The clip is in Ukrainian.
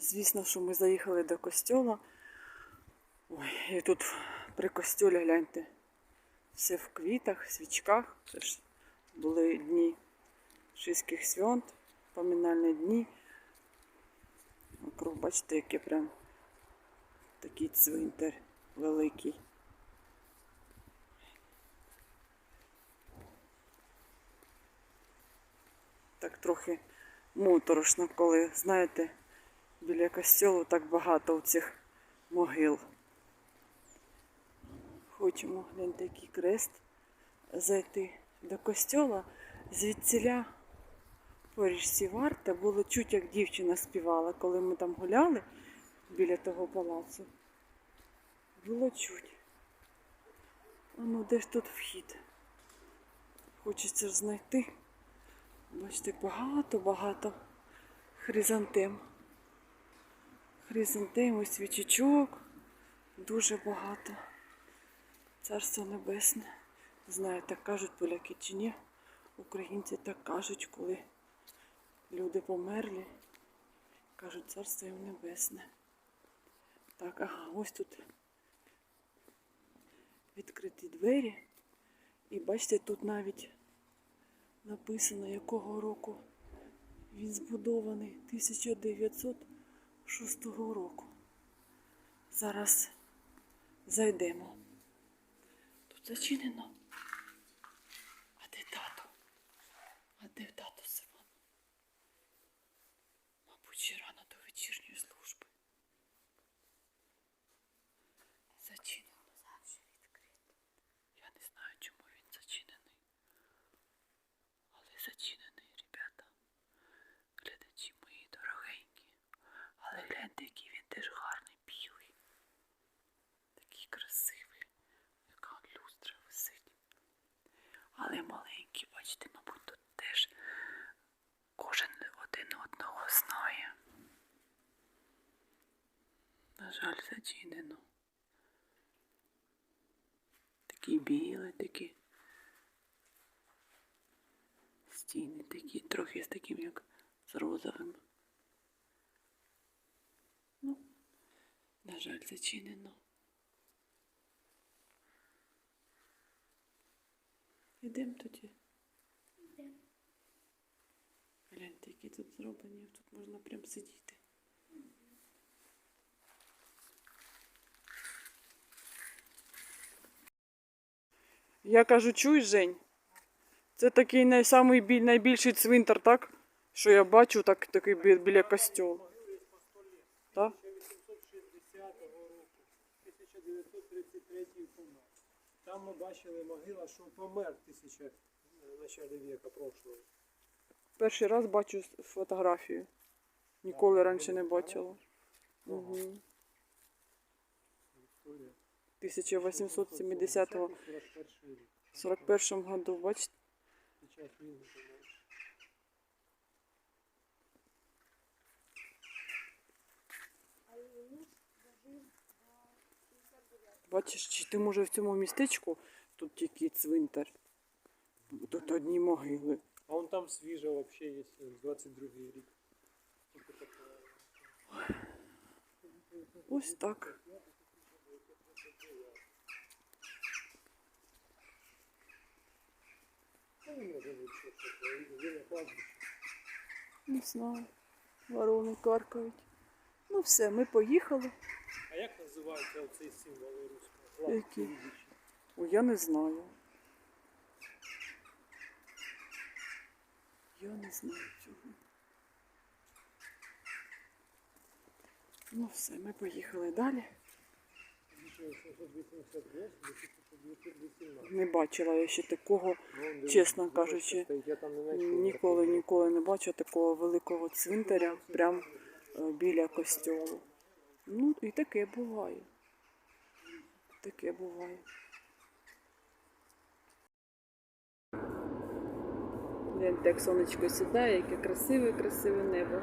Звісно, що ми заїхали до костьола. Ой, і тут при костьолі гляньте. Все в квітах, в свічках. Це ж були дні шістських свят, поминальні дні. Округ, бачите, яке прям такий цвинтар великий. Так трохи моторошно, коли, знаєте, біля костьолу так багато цих могил. Хочемо гляньте, який крест зайти до костьола. Звідціля по річці Варта було чуть, як дівчина співала, коли ми там гуляли біля того палацу. Було чуть. А ну де ж тут вхід? Хочеться знайти. Бачите, багато-багато хризантем. Хризантем і свічечок. Дуже багато. Царство Небесне. Не знаю, так кажуть поляки чи ні. Українці так кажуть, коли люди померлі. Кажуть, царство їм небесне. Так, ага, ось тут відкриті двері. І бачите, тут навіть написано, якого року він збудований 1906 року. Зараз зайдемо. Тут зачинено. А де тато? А де тато Сиван? Мабуть, ще рано до вечірньої служби. Зачинено. Але маленький, бачите, мабуть, тут теж кожен один одного знає. На жаль, зачинено. Такі білі, такі стіни такі, трохи з таким, як з розовим. Ну, на жаль, зачинено. Ідемо тоді. Гляньте, які тут зроблені, тут можна прям сидіти. Я кажу, чуй, Жень, це такий най, самий біль, найбільший цвинтар, так? Що я бачу, так, такий бі- біля костьолу. Так? 1860 року, 1933 помер. Там ми бачили могила, що помер тисяча в началі віка прошлого. Перший раз бачу фотографію. Ніколи раніше не бачила. Угу. Історія. 1870 41 рік. 41 году, бачите? Під час війни Бачиш, чи ти може в цьому містечку тут тільки цвинтар. Тут одні могили. А он там свіжа вообще є 22-й рік. Ось так. Кладбищі. Не знаю. Ворони каркають. Ну все, ми поїхали. Називається оцей символ руського? Який? О, я не знаю. Я не знаю цього. Ну все, ми поїхали далі. Не бачила я ще такого, чесно кажучи, ніколи ніколи не бачила такого великого цвинтаря прямо е, біля костьолу. Ну, і таке буває. Таке буває. Гляньте, як сонечко сідає, яке красиве, красиве небо.